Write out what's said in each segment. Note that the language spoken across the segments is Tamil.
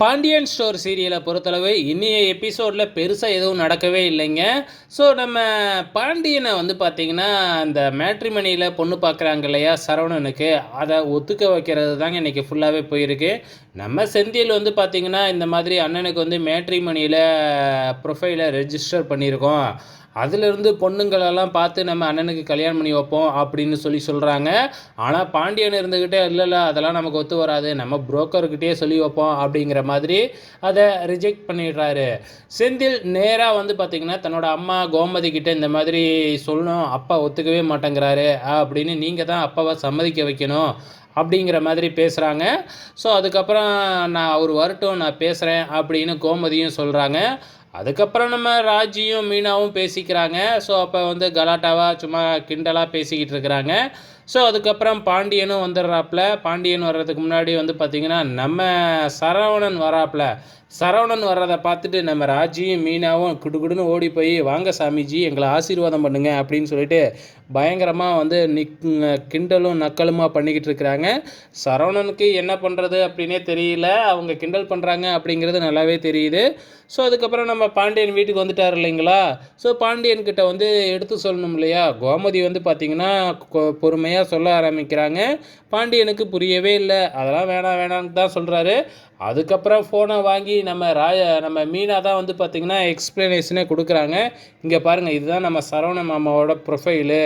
பாண்டியன் ஸ்டோர் சீரியலை பொறுத்தளவு இன்னைய எபிசோடில் பெருசாக எதுவும் நடக்கவே இல்லைங்க. ஸோ நம்ம பாண்டியனை வந்து பார்த்திங்கன்னா அந்த மேட்ரிமணியில் பொண்ணு பார்க்குறாங்க இல்லையா சரவணனுக்கு. அதை ஒத்துக்க வைக்கிறது தாங்க இன்றைக்கி ஃபுல்லாகவே போயிருக்கு. நம்ம செந்தில் வந்து பார்த்திங்கன்னா இந்த மாதிரி அண்ணனுக்கு வந்து மேட்ரிமணியில் ப்ரொஃபைலை ரெஜிஸ்டர் பண்ணியிருக்கோம். அதிலிருந்து பொண்ணுங்களெல்லாம் பார்த்து நம்ம அண்ணனுக்கு கல்யாணம் பண்ணி வைப்போம் அப்படின்னு சொல்லி சொல்கிறாங்க ஆனால் பாண்டியன் இருந்துக்கிட்டே இல்லைல்ல அதெல்லாம் நமக்கு ஒத்து வராது. நம்ம புரோக்கர்கிட்டே சொல்லி வைப்போம் அப்படிங்கிற மாதிரி அதை ரிஜெக்ட் பண்ணிடுறாரு. செந்தில் நேராக வந்து பார்த்திங்கன்னா தன்னோட அம்மா கோமதி கிட்ட இந்த மாதிரி சொல்லணும் அப்பா ஒத்துக்கவே மாட்டேங்கிறாரு அப்படின்னு நீங்கள் தான் அப்பாவை சம்மதிக்க வைக்கணும் அப்படிங்கிற மாதிரி பேசுகிறாங்க ஸோ அதுக்கப்புறம் நான் அவர் வரட்டும் நான் பேசுகிறேன் அப்படின்னு கோமதியும் சொல்கிறாங்க அதுக்கப்புறம் நம்ம ராஜியும் மீனாவும் பேசிக்கிறாங்க. ஸோ அப்போ வந்து கலாட்டாவாக சும்மா கிண்டலாக பேசிக்கிட்டு இருக்கிறாங்க. ஸோ அதுக்கப்புறம் பாண்டியனும் வந்துடுறாப்புல. பாண்டியன் வர்றதுக்கு முன்னாடி வந்து பார்த்திங்கன்னா நம்ம சரவணன் வராப்புல. சரவணன் வர்றதை பார்த்துட்டு நம்ம ராஜியும் மீனாவும் குடுகுடுன்னு ஓடி போய் வாங்க சாமிஜி எங்களை ஆசீர்வாதம் பண்ணுங்க அப்படின்னு சொல்லிட்டு பயங்கரமாக வந்து நிக் கிண்டலும் நக்கலுமா பண்ணிக்கிட்டு இருக்கிறாங்க. சரவணனுக்கு என்ன பண்ணுறது அப்படின்னே தெரியல. அவங்க கிண்டல் பண்ணுறாங்க அப்படிங்கிறது நல்லாவே தெரியுது. ஸோ அதுக்கப்புறம் நம்ம பாண்டியன் வீட்டுக்கு வந்துட்டார் இல்லைங்களா? ஸோ பாண்டியன்கிட்ட வந்து எடுத்து சொல்லணும் இல்லையா? கோமதி வந்து பார்த்திங்கன்னா பொறுமையாக சொல்ல ஆரம்பிக்கிறாங்க. பாண்டியனுக்கு புரியவே இல்லை. அதெல்லாம் வேணாம் வேணாம்னு தான் சொல்கிறாரு அதுக்கப்புறம் ஃபோனை வாங்கி நம்ம ராய நம்ம மீனா தான் வந்து பார்த்திங்கன்னா எக்ஸ்ப்ளனேஷனே கொடுக்குறாங்க. இங்கே பாருங்கள் இதுதான் நம்ம சரவண மாமாவோட ப்ரொஃபைலு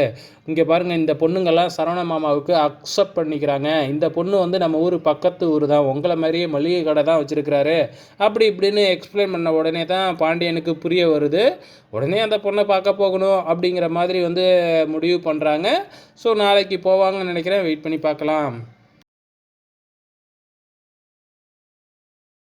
இங்கே பாருங்கள் இந்த பொண்ணுங்கள்லாம் சரவண மாமாவுக்கு அக்செப்ட் பண்ணிக்கிறாங்க. இந்த பொண்ணு வந்து நம்ம ஊர் பக்கத்து ஊர் தான். உங்களை மாதிரியே மளிகை கடை தான் வச்சுருக்கிறாரு. அப்படி இப்படின்னு எக்ஸ்பிளைன் பண்ண உடனே தான் பாண்டியனுக்கு புரிய வருது. உடனே அந்த பொண்ணை பார்க்க போகணும் அப்படிங்கிற மாதிரி வந்து முடிவு பண்ணுறாங்க ஸோ நாளைக்கு போவாங்கன்னு நினைக்கிறேன். வெயிட் பண்ணி பார்க்கலாம்.